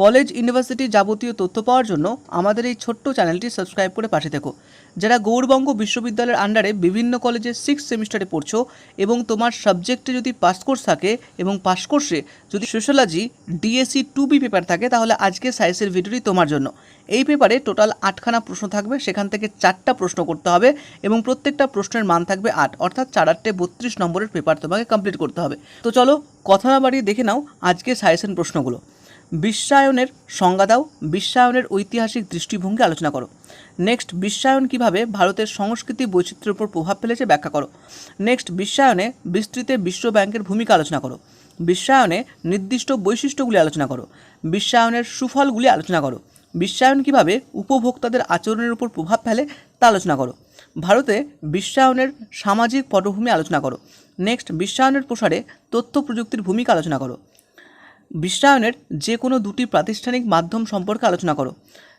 College, university যাবতীয় তথ্য পাওয়ার জন্য আমাদের এই ছোট্ট চ্যানেলটি সাবস্ক্রাইব করে পাশে থেকো। যারা গৌরবঙ্গ বিশ্ববিদ্যালয়ের আন্ডারে বিভিন্ন কলেজে সিক্স সেমিস্টারে পড়ছো এবং তোমার সাবজেক্টে যদি পাস কোর্স থাকে এবং পাস কোর্সে যদি sociology DSC two B paper থাকে, তাহলে আজকে সায়েন্সের ভিডিওটি তোমার জন্য। এই পেপারে টোটাল আটখানা প্রশ্ন থাকবে, সেখান থেকে চারটা প্রশ্ন করতে হবে এবং প্রত্যেকটা প্রশ্নের মান থাকবে আট, অর্থাৎ চার আটটে বত্রিশ নম্বরের পেপার তোমাকে কমপ্লিট করতে হবে। তো চলো, কথা না বাড়িয়ে দেখে নাও আজকে সায়েন্সের প্রশ্নগুলো। বিশ্বায়নের সংজ্ঞা দাও, বিশ্বায়নের ঐতিহাসিক দৃষ্টিভঙ্গি আলোচনা করো। নেক্সট বিশ্বায়ন কীভাবে ভারতের সংস্কৃতি বৈচিত্র্যের উপর প্রভাব ফেলেছে ব্যাখ্যা করো। নেক্সট বিশ্বায়নে বিস্তৃতে বিশ্ব ব্যাংকের ভূমিকা আলোচনা করো। বিশ্বায়নে নির্দিষ্ট বৈশিষ্ট্যগুলি আলোচনা করো। বিশ্বায়নের সুফলগুলি আলোচনা করো। বিশ্বায়ন কীভাবে উপভোক্তাদের আচরণের উপর প্রভাব ফেলে তা আলোচনা করো। ভারতে বিশ্বায়নের সামাজিক পটভূমি আলোচনা করো। নেক্সট বিশ্বায়নের প্রসারে তথ্য প্রযুক্তির ভূমিকা আলোচনা করো। বিশ্বায়নের যে কোনো দুটি প্রাতিষ্ঠানিক মাধ্যম সম্পর্কে আলোচনা করো।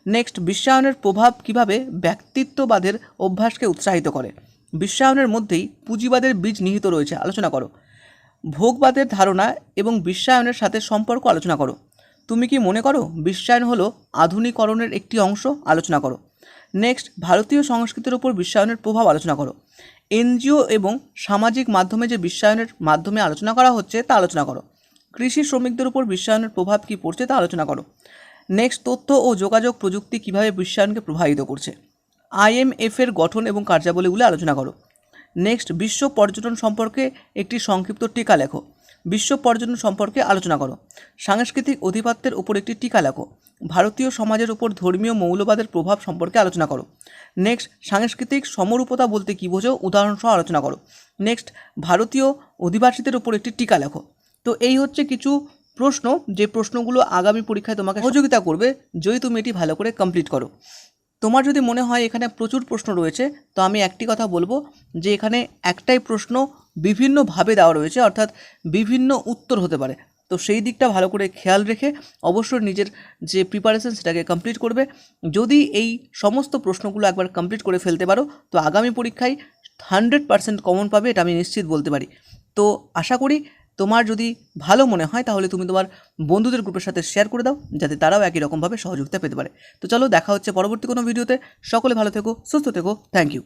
নেক্সট, বিশ্বায়নের প্রভাব কীভাবে ব্যক্তিত্ববাদের অভ্যাসকে উৎসাহিত করে? বিশ্বায়নের মধ্যেই পুঁজিবাদের বীজ নিহিত রয়েছে, আলোচনা করো। ভোগবাদের ধারণা এবং বিশ্বায়নের সাথে সম্পর্ক আলোচনা করো। তুমি কি মনে করো বিশ্বায়ন হলো আধুনিকরণের একটি অংশ? আলোচনা করো। নেক্সট, ভারতীয় সংস্কৃতির উপর বিশ্বায়নের প্রভাব আলোচনা করো। এনজিও এবং সামাজিক মাধ্যমে যে বিশ্বায়নের মাধ্যমে আলোচনা করা হচ্ছে তা আলোচনা করো। কৃষি শ্রমিকদের উপর বিশ্বায়নের প্রভাব কী পড়ছে তা আলোচনা করো। নেক্সট তথ্য ও যোগাযোগ প্রযুক্তি কীভাবে বিশ্বায়নকে প্রভাবিত করছে? আইএমএফ এর গঠন এবং কার্যাবলীগুলি আলোচনা করো। নেক্সট বিশ্ব পর্যটন সম্পর্কে একটি সংক্ষিপ্ত টিকা লেখো। বিশ্ব পর্যটন সম্পর্কে আলোচনা করো। সাংস্কৃতিক অধিপত্যের উপর একটি টিকা লেখো। ভারতীয় সমাজের উপর ধর্মীয় মৌলবাদের প্রভাব সম্পর্কে আলোচনা করো। নেক্সট সাংস্কৃতিক সমরূপতা বলতে কী বোঝো উদাহরণসহ আলোচনা করো। নেক্সট ভারতীয় অধিবাসীদের উপর একটি টিকা লেখো। তো এই হচ্ছে কিছু প্রশ্ন, যে প্রশ্নগুলো আগামী পরীক্ষায় তোমাকে সহযোগিতা করবে, যদি তুমি এটি ভালো করে কমপ্লিট করো। তোমার যদি মনে হয় এখানে প্রচুর প্রশ্ন রয়েছে, তো আমি একটি কথা বলব, যে এখানে একটাই প্রশ্ন বিভিন্নভাবে দেওয়া রয়েছে, অর্থাৎ বিভিন্ন উত্তর হতে পারে। তো সেই দিকটা ভালো করে খেয়াল রেখে অবশ্যই নিজের যে প্রিপারেশন সেটাকে কমপ্লিট করবে। যদি এই সমস্ত প্রশ্নগুলো একবার কমপ্লিট করে ফেলতে পারো, তো আগামী পরীক্ষায় হান্ড্রেড পার্সেন্ট কমন পাবে, এটা আমি নিশ্চিত বলতে পারি। তো আশা করি তোমার যদি ভালো মনে হয়, তাহলে তুমি তোমার বন্ধুদের গ্রুপের সাথে শেয়ার করে দাও, যাতে তারাও একই রকমভাবে সহযোগিতা পেতে পারে। তো চলো, দেখা হচ্ছে পরবর্তী কোনো ভিডিওতে সকলে ভালো থেকো, সুস্থ থেকো। Thank you